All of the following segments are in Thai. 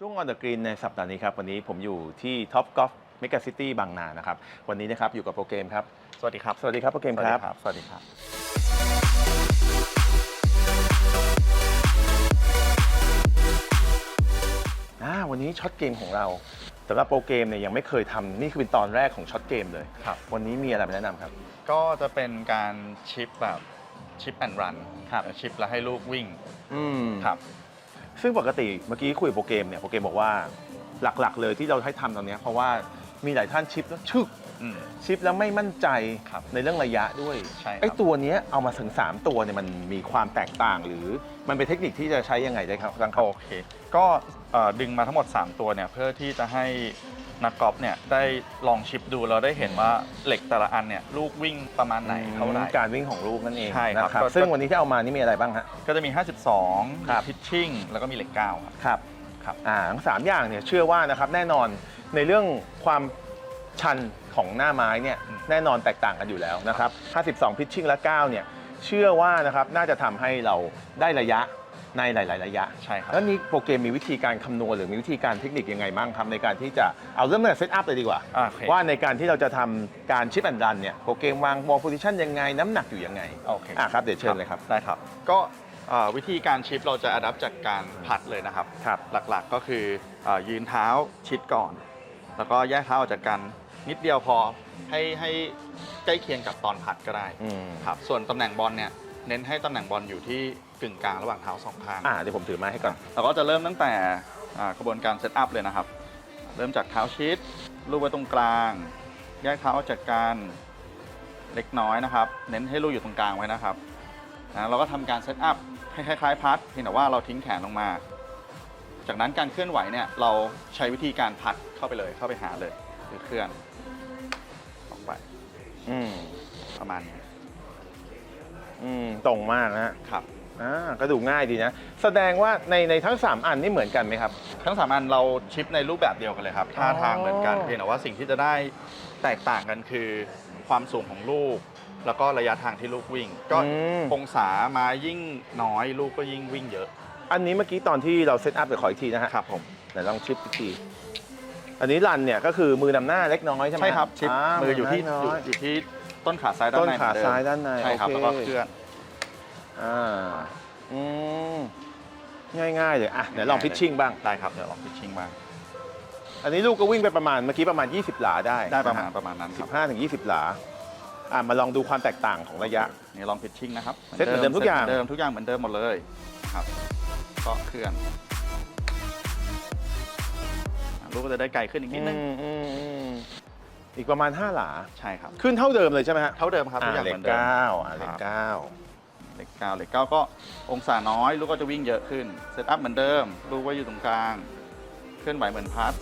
ช่วง On the Green ในสัปดาห์นี้ครับ วันนี้ผมอยู่ที่ Top Golf Mega City บางนานะครับ วันนี้นะครับอยู่กับโปรเกมครับ สวัสดีครับ สวัสดีครับโปรเกมครับ สวัสดีครับอ่าวันนี้ช็อตเกมของเราสำหรับโปรเกมเนี่ยยังไม่เคยทำนี่คือเป็นตอนแรกของช็อตเกมเลยครับ วันนี้มีอะไรมาแนะนำครับ ก็จะเป็นการชิปแบบชิปแอนด์รันครับชิปแล้วให้ลูกวิ่งอืมครับ ซึ่งปกติเมื่อกี้คุยกับโปรเกมเนี่ยโปรเกมบอกว่าหลักๆ เลยที่เราให้ทำตอนเนี้ยเพราะว่ามีหลายท่านชิปแล้วชึกอืม ชิปแล้วไม่มั่นใจครับในเรื่องระยะด้วยใช่ครับ ไอ้ตัวเนี้ยเอามาถึง3ตัวเนี่ยมันมีความแตกต่าง หรือมันเป็นเทคนิคที่จะใช้ยังไงได้ครับรังครับโอเค ก็เอ่อดึงมาทั้งหมด 3 ตัวเนี่ยเพื่อที่จะให้ นักกอล์ฟเนี่ยได้ลองชิปดูเราได้เห็นว่าเหล็กแต่ละอันเนี่ยลูกวิ่งประมาณไหนเท่าไหร่ การวิ่งของลูกนั่นเองใช่ครับ นะก็ซึ่งวันนี้ที่เอามานี่มีอะไรบ้างฮะ ก็จะมี 52ครับ พิชชิ่งแล้วก็มีเหล็กเก้าครับ ครับครับอ่าทั้งสามอย่างเนี่ยเชื่อว่านะครับแน่นอนในเรื่องความชันของหน้าไม้เนี่ยแน่นอนแตกต่างกันอยู่แล้วนะครับ 52พิชชิ่งและ 9 เนี่ยเชื่อว่านะครับน่าจะทำให้เราได้ระยะ ในหลาย ๆ ระยะ ใช่ครับ แล้วนี้โปรแกรมมีวิธีการคำนวณหรือมีวิธีการเทคนิคยังไงบ้างครับในการที่จะเอาเริ่มตั้งแต่เซตอัพเลยดีกว่า อ่าโอเค ว่าในการที่เราจะทำการชิปแอนด์รันเนี่ยโปรแกรมวางบอลโพซิชันยังไงน้ำหนักอยู่ยังไงโอเคอะครับเดี๋ยวเชิญเลยครับได้ครับก็เอ่อวิธีการชิปเราจะอัดับจากการพัดเลยนะครับ ครับ หลักๆก็คือเออยืนเท้าชิดก่อน แล้วก็แยกเท้าออกจากกันนิดเดียวพอให้ให้ใกล้เคียงกับตอนพัดก็ได้อืม ครับส่วนตำแหน่งบอลเนี่ยเน้นให้ตำแหน่งบอลอยู่ที่ กึ่งกลางระหว่างเท้าสองข้าง อ่าเดี๋ยวผมถือไม้ให้ก่อน เราก็จะเริ่มตั้งแต่อ่ากระบวนการเซตอัพเลยนะครับ เริ่มจากเท้าชิดลูกไว้ตรงกลาง แยกเท้าออกจากกันเล็กน้อยนะครับ เน้นให้ลูกอยู่ตรงกลางไว้นะครับนะเราก็ทำการเซตอัพให้คล้ายๆพัดเพียงแต่ว่าเราทิ้งแขนลงมา จากนั้นการเคลื่อนไหวเนี่ยเราใช้วิธีการพัดเข้าไปเลยเข้าไปหาเลยหรือเคลื่อนออกไปอืมประมาณนี้ อืม ตรงมากนะฮะ ครับ อ่าก็ดูง่ายดีนะ แสดงว่าในในทั้ง 3 อันนี่เหมือนกันไหมครับ ทั้งสามอันเราชิปในรูปแบบเดียวกันเลยครับท่าทางเหมือนกันอ๋อเพียงแต่ว่าสิ่งที่จะได้แตกต่างกันคือ ความสูงของลูก แล้วก็ระยะทางที่ลูกวิ่ง ก็อืม องศามายิ่งน้อยลูกก็ยิ่งวิ่งเยอะอันนี้เมื่อกี้ตอนที่เราเซตอัพเดี๋ยวขออีกทีนะฮะครับผม ไหนลองชิปอีกที อันนี้รันเนี่ยก็คือมือนำหน้าเล็กน้อยใช่ไหมใช่ครับชิปามืออยู่ที่น้อยู่อยอยู่ที่ต้นขาซ้ายด้านต้นในขาเหมือเดิมซ้ายด้านในใช่ครับโอแล้วก็เคลื่อน อ่าอืมง่ายๆเลยอะไหนลองพิชชิ่งบ้าง ได้ครับเดี๋ยวลองพิชชิ่งบ้าง อันนี้ลูกก็วิ่งไปประมาณเมื่อกี้ประมาณ 20 หลาได้ได้ประมาณประมาณนั้นครับ15ถึง20 หลาอะมาลองดูความแตกต่างของระยะ นี่ลองพิชชิ่งนะครับเซ็ตเหมือนเดิมทุกอย่างเซ็ตเหมือนเดิมทุกอย่างเหมือนเดิมหมดเลยครับก็เคลื่อนอะลูกก็จะได้ไกลขึ้นอีกนิดนึงอืมอืมอืมอีกประมาณ 5 หลา ใช่ครับ ขึ้นเท่าเดิมเลยใช่ไหมฮะ เท่าเดิมครับทุกอย่างเหล็เหกมือนเดิมเก้าอะเหล็กครับเก้า เหล็กเก้าเหล็กเก้าก็องศาน้อยลูกก็จะวิ่งเยอะขึ้นเซตอัพเหมือนเดิม ลูกไว้อยู่ตรงกลาง เคลื่อนไหวเหมือนพัด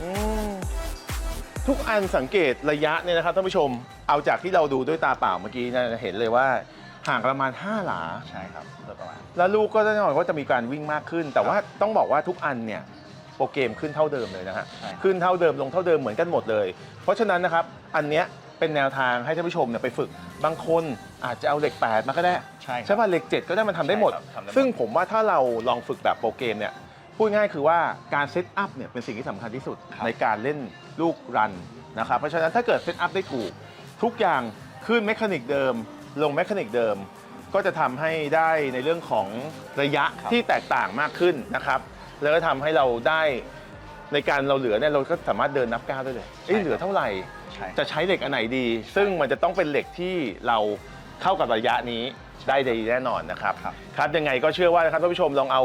อืมทุกอันสังเกตระยะเนี่ยนะครับท่านผู้ชมเอาจากที่เราดูด้วยตาเปล่าเมื่อกี้เนะเห็นเลยว่าห่างประมาณ 5 หลา ใช่ครับโดยประมาณแล้วลูกก็แน่นอนว่าจะมีการวิ่งมากขึ้น แต่ว่าต้องบอกว่าทุกอันเนี่ยโปรเกมขึ้นเท่าเดิมเลยนะฮะใช่ครับขึ้นเท่าเดิมลงเท่าเดิมเหมือนกันหมดเลย เพราะฉะนั้นนะครับอันเนี้ย เป็นแนวทางให้ท่านผู้ชมเนี่ยไปฝึก บางคนอาจจะเอาเหล็ก 8 มาก็ได้ใช่ครับใช่ป่ะเหล็ก 7 ก็ได้มันทำได้หมด ใช่ครับทำได้หมด ซึ่งผมว่าถ้าเราลองฝึกแบบโปรเกมเนี่ยพูดง่ายคือว่าการเซตอัพเนี่ยเป็นสิ่งที่สำคัญที่สุดในการเล่นลูกรันนะครับเพราะฉะนั้นถ้าเกิดเซตอัพได้ถูก ทุกอย่างขึ้นเมคานิกเดิม ลงเมคานิกเดิม ก็จะทำให้ได้ในเรื่องของระยะครับ ที่แตกต่างมากขึ้นนะครับ แล้วก็ทำให้เราได้ในการเราเหลือเนี่ยเราก็สามารถเดินนับก้าวได้เลยเอ้ยเหลือเท่าไหร่ ใช่ จะใช้เหล็กอันไหนดี ซึ่งมันจะต้องเป็นเหล็กที่เราเข้ากับระยะนี้ได้ดีแน่นอนนะครับครับ ครับยังไงก็เชื่อว่านะครับท่านผู้ชมลองเอา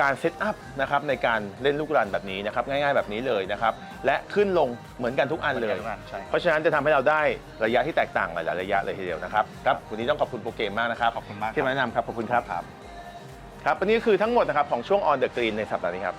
การเซตอัพนะครับในการเล่นลูกรันแบบนี้นะครับง่ายๆแบบนี้เลยนะครับและขึ้นลงเหมือนกันทุกอันเลยหมืกัทุกอันใช่เพราะฉะนั้นจะทำให้เราได้ระยะที่แตกต่างหลายๆระยะเลยทีเดียวนะครับครับวันนี้ต้องขอบคุณโปรเกมมากนะครับขอบคุณมากที่มาแนะนำครับขอบคุณครับครับครับวันนี้คือทั้งหมดนะครับของช่วง On the Green ในสัปดาห์นี้ครับ